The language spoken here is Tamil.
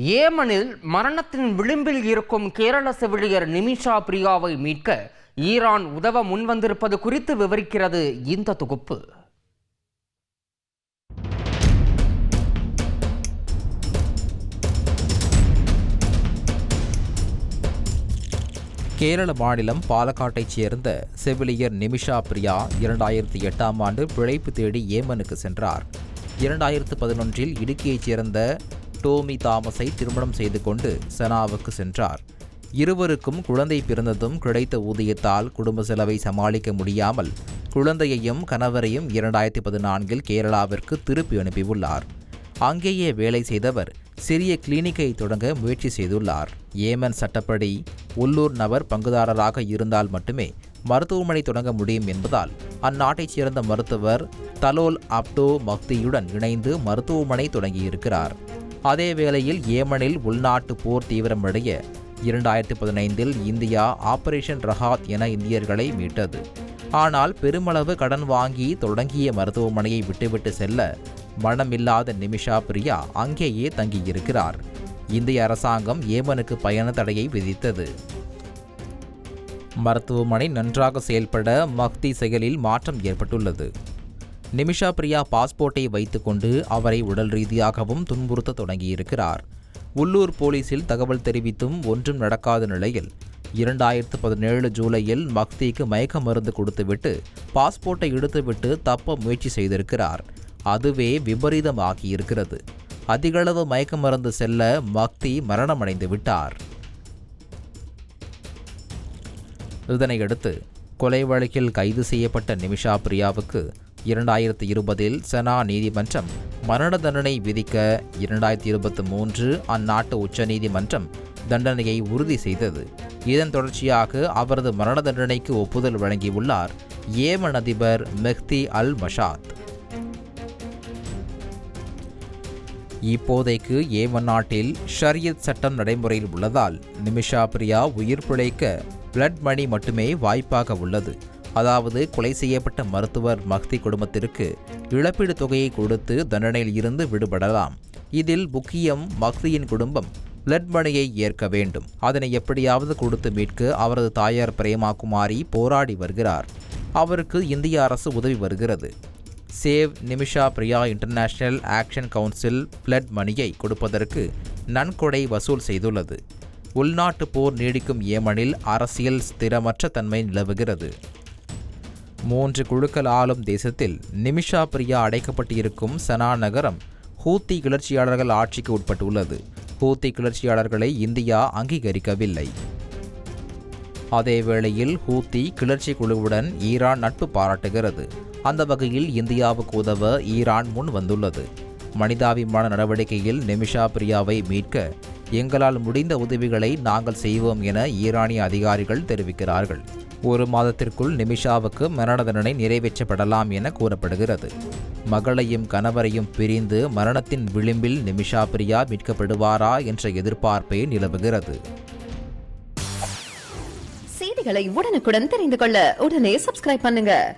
ஏமனில் மரணத்தின் விளிம்பில் இருக்கும் கேரள செவிலியர் நிமிஷா பிரியாவை மீட்க ஈரான் உதவ முன்வந்திருப்பது குறித்து விவரிக்கிறது இந்த தொகுப்பு. கேரள மாநிலம் பாலக்காட்டைச் சேர்ந்த செவிலியர் நிமிஷா பிரியா இரண்டாயிரத்தி எட்டாம் ஆண்டு பிழைப்பு தேடி ஏமனுக்கு சென்றார். இரண்டாயிரத்து பதினொன்றில் இடுக்கியைச் சேர்ந்த டோமி தாமஸை திருமணம் செய்து கொண்டு செனாவுக்கு சென்றார். இருவருக்கும் குழந்தை பிறந்ததும் கிடைத்த ஊதியத்தால் குடும்ப செலவை சமாளிக்க முடியாமல் குழந்தையையும் கணவரையும் இரண்டாயிரத்தி பதினான்கில் கேரளாவிற்கு திருப்பி அனுப்பியுள்ளார். அங்கேயே வேலை செய்தவர் சிறிய கிளினிக்கை தொடங்க முயற்சி செய்துள்ளார். ஏமன் சட்டப்படி உள்ளூர் நபர் பங்குதாரராக இருந்தால் மட்டுமே மருத்துவமனை தொடங்க முடியும் என்பதால் அந்நாட்டைச் சேர்ந்த மருத்துவர் தலோல் அப்டோ மக்தியுடன் இணைந்து மருத்துவமனை தொடங்கியிருக்கிறார். அதே வேளையில் ஏமனில் உள்நாட்டு போர் தீவிரமடைய இரண்டாயிரத்தி பதினைந்தில் இந்தியா ஆபரேஷன் ரஹாத் என இந்தியர்களை மீட்டது. ஆனால் பெருமளவு கடன் வாங்கி தொடங்கிய மருத்துவமனையை விட்டுவிட்டு செல்ல மனமில்லாத நிமிஷா பிரியா அங்கேயே தங்கியிருக்கிறார். இந்திய அரசாங்கம் ஏமனுக்கு பயண தடையை விதித்தது. மருத்துவமனை நன்றாக செயல்பட மக்தி செயலில் மாற்றம் ஏற்பட்டுள்ளது. நிமிஷா பிரியா பாஸ்போர்ட்டை வைத்துக்கொண்டு அவரை உடல் ரீதியாகவும் துன்புறுத்த தொடங்கியிருக்கிறார். உள்ளூர் போலீசில் தகவல் தெரிவித்தும் ஒன்றும் நடக்காத நிலையில் இரண்டாயிரத்து பதினேழு ஜூலையில் மக்திக்கு மயக்க மருந்து கொடுத்துவிட்டு பாஸ்போர்ட்டை எடுத்துவிட்டு தப்ப முயற்சி செய்திருக்கிறார். அதுவே விபரீதமாகியிருக்கிறது. அதிகளவு மயக்க மருந்து செல்ல மக்தி மரணமடைந்து விட்டார். இதனையடுத்து கொலை வழக்கில் கைது செய்யப்பட்ட நிமிஷா பிரியாவுக்கு இரண்டாயிரத்தி இருபதில் செனா நீதிமன்றம் மரண தண்டனை விதிக்க இரண்டாயிரத்தி இருபத்தி மூன்று அந்நாட்டு உச்சநீதிமன்றம் தண்டனையை உறுதி செய்தது. இதன் தொடர்ச்சியாக அவரது மரண தண்டனைக்கு ஒப்புதல் வழங்கியுள்ளார் ஏமன் அதிபர் மெஹ்தி அல் மஷாத். இப்போதைக்கு ஏமன் நாட்டில் ஷரியத் சட்டம் நடைமுறையில் உள்ளதால் நிமிஷா பிரியா உயிர் பிழைக்க பிளட் மணி மட்டுமே வாய்ப்பாக உள்ளது. அதாவது கொலை செய்யப்பட்ட மருத்துவர் மக்தி குடும்பத்திற்கு இழப்பீடு தொகையை கொடுத்து தண்டனையில் இருந்து விடுபடலாம். இதில் முக்கியம் மக்தியின் குடும்பம் பிளட் மணியை ஏற்க வேண்டும். அதனை எப்படியாவது கொடுத்து மீட்க அவரது தாயார் பிரேமா குமாரி போராடி வருகிறார். அவருக்கு இந்திய அரசு உதவி வருகிறது. Save Nimisha Priya international action council blood மணியை கொடுப்பதற்கு நன்கொடை வசூல் செய்துள்ளது. உள்நாட்டு போர் நீடிக்கும் ஏமனில் அரசியல் ஸ்திரமற்ற தன்மை நிலவுகிறது. மூன்று குழுக்கள் ஆளும் தேசத்தில் நிமிஷா பிரியா அடைக்கப்பட்டிருக்கும் சனா நகரம் ஹூத்தி கிளர்ச்சியாளர்கள் ஆட்சிக்கு உட்பட்டுள்ளது. Houthi கிளர்ச்சியாளர்களை India அங்கீகரிக்கவில்லை. அதே வேளையில் ஹூத்தி கிளர்ச்சி குழுவுடன் ஈரான் நட்பு பாராட்டுகிறது. அந்த வகையில் இந்தியாவுக்கு உதவ ஈரான் முன் வந்துள்ளது. மனிதாபிமான நடவடிக்கையில் நிமிஷா பிரியாவை மீட்க எங்களால் முடிந்த உதவிகளை நாங்கள் செய்வோம் என ஈரானிய அதிகாரிகள் தெரிவிக்கிறார்கள். ஒரு மாதத்திற்குள் நிமிஷாவுக்கு மரண தண்டனை நிறைவேற்றப்படலாம் என கூறப்படுகிறது. மகளையும் கணவரையும் பிரிந்து மரணத்தின் விளிம்பில் நிமிஷா பிரியா மீட்கப்படுவாரா என்ற எதிர்பார்ப்பே நிலவுகிறது. செய்திகளை உடனுக்குடன் தெரிந்து கொள்ள உடனே சப்ஸ்கிரைப் பண்ணுங்க.